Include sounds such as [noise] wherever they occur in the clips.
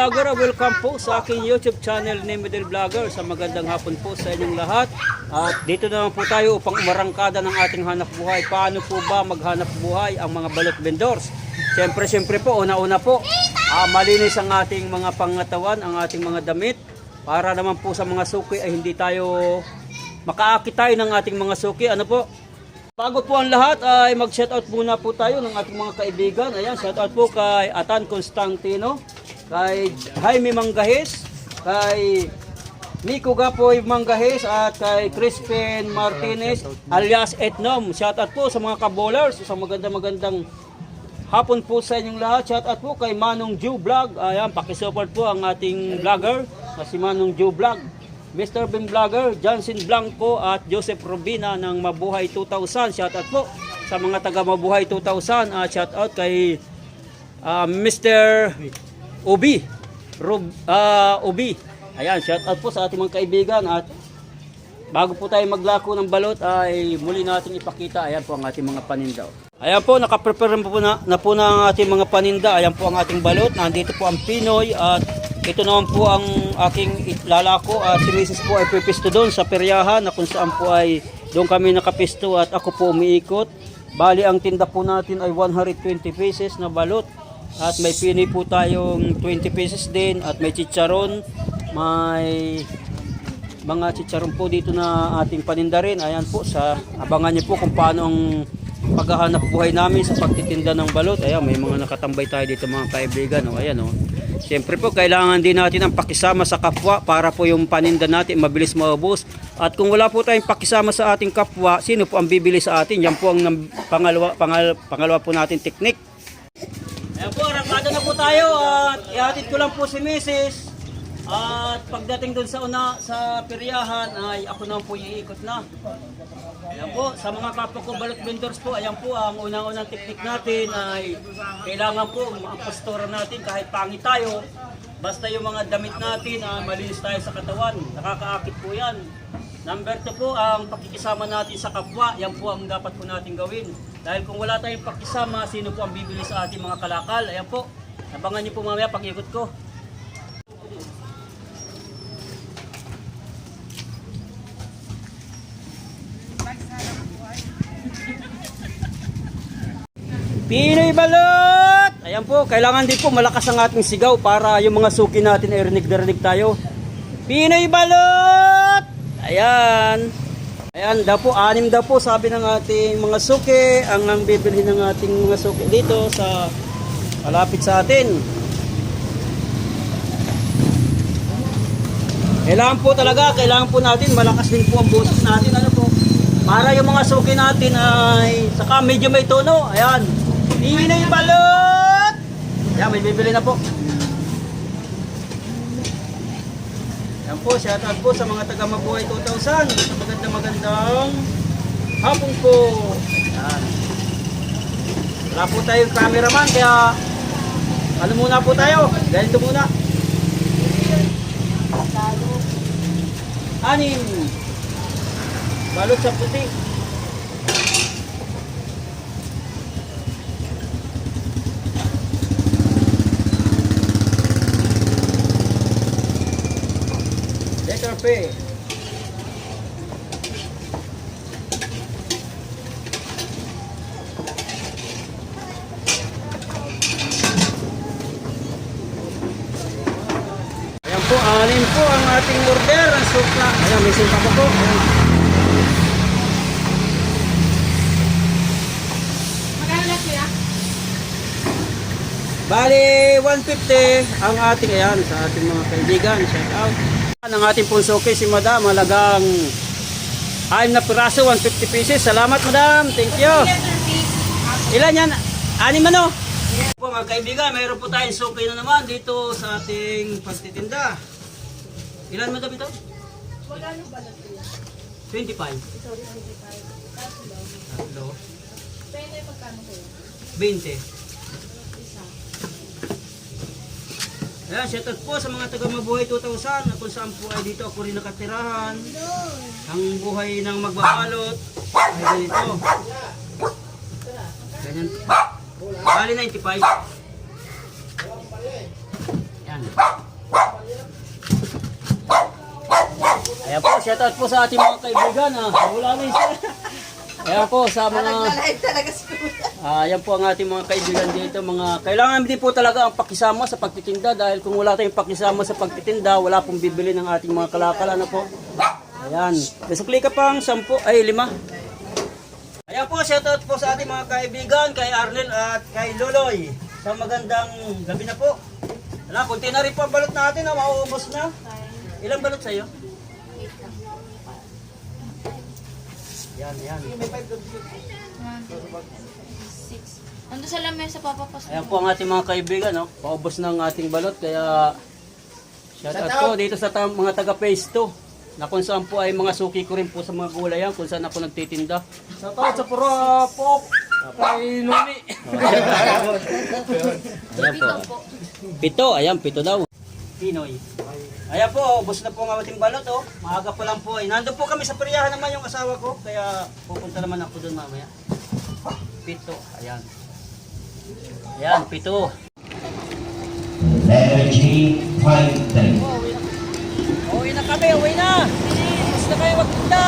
Tara, welcome po sa aking YouTube channel ni Middle Vlogger. Sa magandang hapon po sa inyong lahat. At dito naman po tayo upang umarangkada ng ating hanap buhay. Paano po ba maghanap buhay ang mga balot vendors? Siyempre, siyempre po, una-una po, ah, malinis ang ating mga pangatawan, ang ating mga damit. Para naman po sa mga suki ay hindi tayo makaakit tayo ng ating mga suki. Ano po? Bago po ang lahat ay mag-shoutout muna po tayo ng ating mga kaibigan. Ayan, shoutout po kay Atan Constantino, kay Jaime Manggahis, kay Nico Gapoy Manggahis at kay Crispin Martinez alias Etnom. Shoutout po sa mga kabolers, sa magandang magandang hapon po sa inyong lahat. Shoutout po kay Manong Joe Vlog. Ayan, pakisupport po ang ating vlogger na si Manong Joe Vlog. Mr. Bing Vlogger, Johnson Blanco at Joseph Robina ng Mabuhay 2000. Shoutout po sa mga taga Mabuhay 2000. At shoutout kay ah, Mr. Obi. Rob, ah, Obi. Ayan, shoutout po sa ating mga kaibigan at Bago po tayo maglako ng balot ay muli natin ipakita. Ayan po ang ating mga paninda. Ayan po, nakaprepare po na, na po na ang ating mga paninda. Ayan po ang ating balot. Nandito po ang Pinoy at ito naman po ang aking lalako at si Mrs. po ay pipisto doon sa peryahan na kung saan po ay doon kami nakapisto at ako po umiikot. Bali ang tinda po natin ay 120 pesos na balot. At may pinoy po tayong 20 pesos din at may chicharon, may mga chicharon po dito na ating paninda rin. Ayan po, sa abangan niyo po kung paano ang paghahanap buhay namin sa pagtitinda ng balot. Ayan, may mga nakatambay tayo dito mga kaibigan. O, ayan o. Siyempre po, kailangan din natin ang pakisama sa kapwa para po yung paninda natin mabilis maubos. At kung wala po tayong pakisama sa ating kapwa, sino po ang bibili sa atin? Yan po ang pangalawa, pangal, pangalawa po natin teknik. Ayan po, rakado na po tayo at ihatid ko lang po si Mrs. At pagdating doon sa una sa peryahan ay ako na po iikot na. Ayan po, sa mga kapwa ko balot vendors po, ayan po ang unang-unang teknik natin ay kailangan po ang postura natin kahit pangit tayo. Basta yung mga damit natin, ah, malinis tayo sa katawan, nakakaakit po yan. Number 2 po, ang pakikisama natin sa kapwa, yan po ang dapat po natin gawin. Dahil kung wala tayong pakisama, sino po ang bibili sa ating mga kalakal? Ayan po, abangan niyo po mamaya pag-ikot ko. [laughs] Pinoy Balot! Ayan po, kailangan din po malakas ang ating sigaw para yung mga suki natin ay rinig na rinig tayo. Pinoy Balot! Ayan. Ayan, daw po, anim daw po sabi ng ating mga suki ang ang bibilhin ng ating mga suki dito sa malapit sa atin. Kailangan po talaga, kailangan po natin malakas din po ang boses natin. Ano po? Para yung mga suki natin ay saka medyo may tono. Ayan. Pinoy balot! Ayan, may bibili na po. Ayan po, shout out po sa mga taga Mabuhay 2000. Sa magandang hapon po. Ayan. Wala po tayong cameraman kaya ano muna po tayo? Ganito muna. Anim. Balot sa puti. Letter P. Ayan po, anim po ang ating order. Ang sukla. Ayan, may sukla pa po. Ayan. Bali, 150 ang ating ayan sa ating mga kaibigan. Shout out. Ang ating punsoke si Madam, malagang anim na piraso, 150 pieces. Salamat Madam, thank you. Ilan yan? Anim ano? Po mga kaibigan, mayroon po tayong suki na naman dito sa ating pagtitinda. Ilan Madam ito? Magkano ba kuya? 25. Sorry, 25. Tatlo. Pwede magkano kuya? 20. Ayan, shout out po sa mga taga Mabuhay 2000 na kung saan po ay dito ako rin nakatirahan. Ang buhay ng magbabalot ay ganito. Ganyan. Bali 95. Ayan. Ayan po, shout out po sa ating mga kaibigan ha. Wala na [laughs] Ayan po sa mga... Talaga si. Ah, yan po ang ating mga kaibigan dito, mga kailangan din po talaga ang pakisama sa pagtitinda dahil kung wala tayong pakisama sa pagtitinda, wala pong bibili ng ating mga kalakal ano po. Ayan. Nasukli ka pang 10 ay 5. Ayan po, shoutout po sa ating mga kaibigan, kay Arnel at kay Loloy. Sa magandang gabi na po. Wala, kunti na rin po ang balot natin, na mauubos na. Ilang balot sa'yo? Yan, yan. Six. Ando sa lamesa, papapas. Ayan po ang ating mga kaibigan, no? Paubos ng ating balot, kaya shout out po dito sa ta- mga taga phase 2 na kung saan po ay mga suki ko rin po sa mga gulayan kung saan ako nagtitinda. Sa tawad sa pura pop kay Lumi. [laughs] Ayan po. Pito, ayan, pito daw. Pinoy. Ayan po, ubos na po ang ating balot, oh. Maaga pa lang po. Ay, nandun po kami sa peryahan naman yung asawa ko, kaya pupunta naman ako doon mamaya. Pito, ayan. Ayan, pito. Energy Fighting. Uwi na kami, uwi na! Basta kayo magpunta!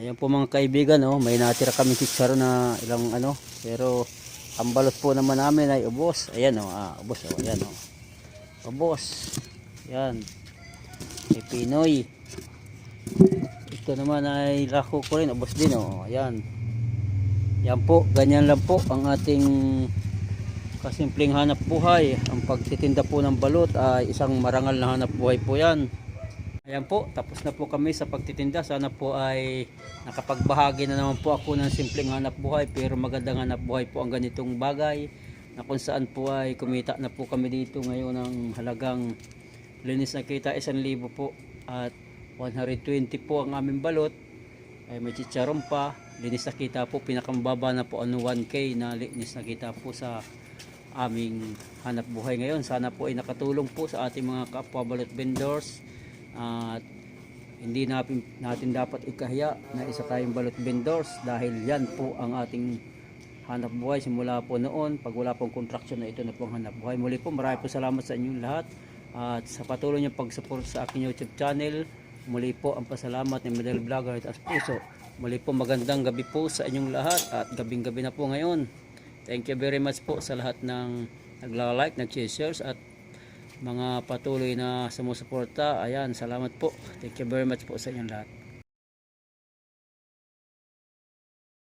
Ayan po mga kaibigan, oh, may natira kami chicharo na ilang ano, pero ang balot po naman namin ay ubos. Ayan oh, ah, ubos oh, ayan oh. Ubos. Ayan. May Pinoy. Ito naman ay lako ko rin, ubos din oh. Ayan. Yan po, ganyan lang po ang ating kasimpleng hanap buhay. Ang pagtitinda po ng balot ay isang marangal na hanap buhay po yan. Ayan po, tapos na po kami sa pagtitinda. Sana po ay nakapagbahagi na naman po ako ng simpleng hanap buhay pero magandang hanap buhay po ang ganitong bagay na kung saan po ay kumita na po kami dito ngayon ng halagang linis na kita 1,000 po. At 120 po ang aming balot. Ay may chicharon pa. Linis na kita po. Pinakamababa na po ano 1k na linis na kita po sa aming hanap buhay ngayon. Sana po ay nakatulong po sa ating mga kapwa balot vendors. At hindi natin, natin dapat ikahiya na isa tayong balot vendors dahil yan po ang ating hanap buhay simula po noon pag wala pong contraction na ito na pong hanap buhay. Muli po marami po salamat sa inyong lahat. At sa patuloy niyong pag-support sa aking youtube channel muli po ang pasalamat ni Medel Vlogger at Puso muli po magandang gabi po sa inyong lahat at gabing gabi na po ngayon. Thank you very much po sa lahat ng nagla-like, nag-share at mga patuloy na sumusuporta. Ayan salamat po. Thank you very much po sa inyong lahat